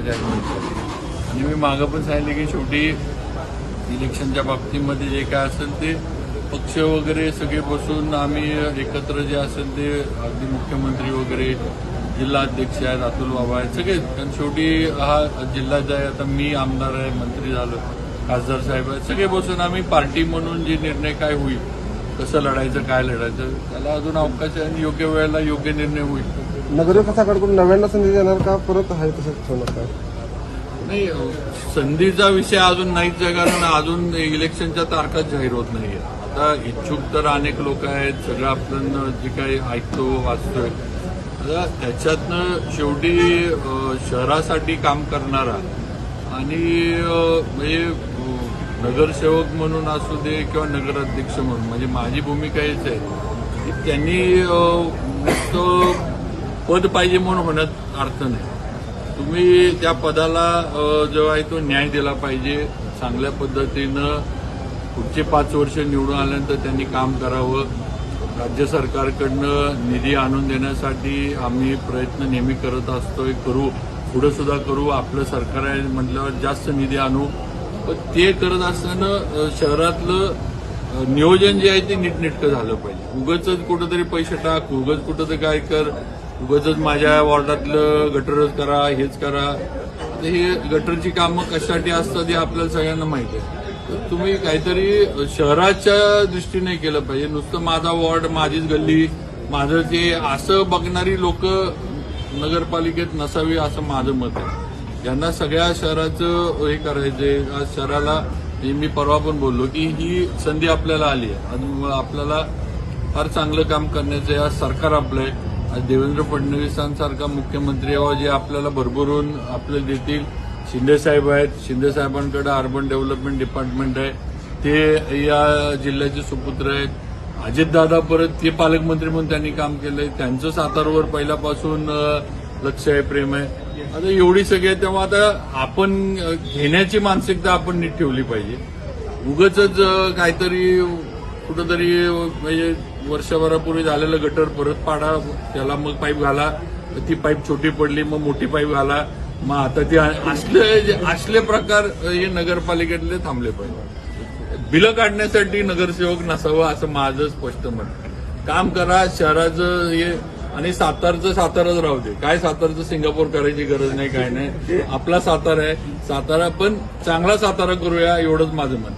जाहीर आणि मी मागं पण सांगितलं की शेवटी इलेक्शनच्या बाबतीमध्ये जे काय असेल ते पक्ष वगैरे सगळे बसून आम्ही एकत्र जे असेल ते अगदी मुख्यमंत्री वगैरे जिल्हा अध्यक्ष आहेत अतुल बाबा आहेत सगळेच कारण शेवटी हा जिल्हा जे आहे आता मी आमदार आहे मंत्री झालो खासदार साहेब आहेत सगळे बसून आम्ही पार्टी म्हणून जे निर्णय काय होईल कसं लढायचं काय लढायचं त्याला अजून अवकाश आहे आणि योग्य वेळेला योग्य निर्णय होईल. नगरविकास आघाडीकडून नव्याण्णव संधी देणार का? परत आहे तसंच ठेवणार का? नाही संधीचा विषय अजून नाहीच आहे कारण अजून इलेक्शनच्या तारखाच जाहीर होत नाहीये. आता इच्छुक तर अनेक लोक आहेत सगळं आपण जे काही ऐकतो वाचतोय. आता त्याच्यातनं शेवटी अ, शहरासाठी काम करणारा आणि अ, म्हणजे नगरसेवक म्हणून असू दे किंवा नगराध्यक्ष म्हणून म्हणजे माझी भूमिका हेच आहे. की त्यांनी नुसतं पद पाहिजे म्हणून होण्यात अर्थ नाही. तुम्ही त्या पदाला जो आहे तो न्याय दिला पाहिजे चांगल्या पद्धतीनं पुढचे पाच वर्ष निवडून आल्यानंतर त्यांनी काम करावं. राज्य सरकारकडनं निधी आणून देण्यासाठी आम्ही प्रयत्न नेहमी करत असतोय. करू पुढे सुद्धा करू. आपलं सरकार आहे म्हटल्यावर जास्त निधी आणू. पण ते करत असताना शहरातलं नियोजन जे आहे ते नीटनेटकं झालं पाहिजे. उगच कुठंतरी पैसे टाक उगच कुठं काय कर उगच माझ्या वॉर्डातलं गटरच करा हेच करा. आता हे गटरची कामं कशासाठी असतात हे आपल्याला सगळ्यांना माहिती आहे. तर तुम्ही काहीतरी शहराच्या दृष्टीने केलं पाहिजे. नुसतं माझा वॉर्ड माझीच गल्ली माझं ते असं बघणारी लोक नगरपालिकेत नसावी असं माझं मत आहे. यांना सगळ्या शहराचं हे करायचं आज शहराला मी परवा पण बोललो की ही संधी आपल्याला आली आहे. आपल्याला फार चांगलं काम करण्याचं आहे. आज सरकार आपलं आहे. आज देवेंद्र फडणवीसांसारखा मुख्यमंत्री यावा जे आपल्याला भरभरून आपलं देतील. शिंदेसाहेब आहेत. शिंदेसाहेबांकडे अर्बन डेव्हलपमेंट डिपार्टमेंट आहे. ते या जिल्ह्याचे सुपुत्र आहेत. अजितदादा परत ते पालकमंत्री म्हणून त्यांनी काम केलंय. त्यांचं सातारवर पहिल्यापासून लक्ष आहे प्रेम आहे. आता एवढी सगळी आहे तेव्हा आता आपण घेण्याची मानसिकता आपण नीट ठेवली पाहिजे. उगच काहीतरी कुठंतरी म्हणजे वर्षभरापूर्वी झालेलं गटर परत पाडा त्याला मग पाईप घाला ती पाईप छोटी पडली मग मोठी पाईप घाला मग आता ती असले जे- असले प्रकार हे नगरपालिकेतले थांबले पाहिजे. बिलं काढण्यासाठी नगरसेवक नसावं असं माझं स्पष्ट मत काम करा शहराचं हे आणि सातारचं साताराच राहू दे. काय सातारचं सिंगापूर करायची गरज नाही काय नाही. आपला सातारा आहे. सातारा पण चांगला सातारा करूया एवढंच माझं मन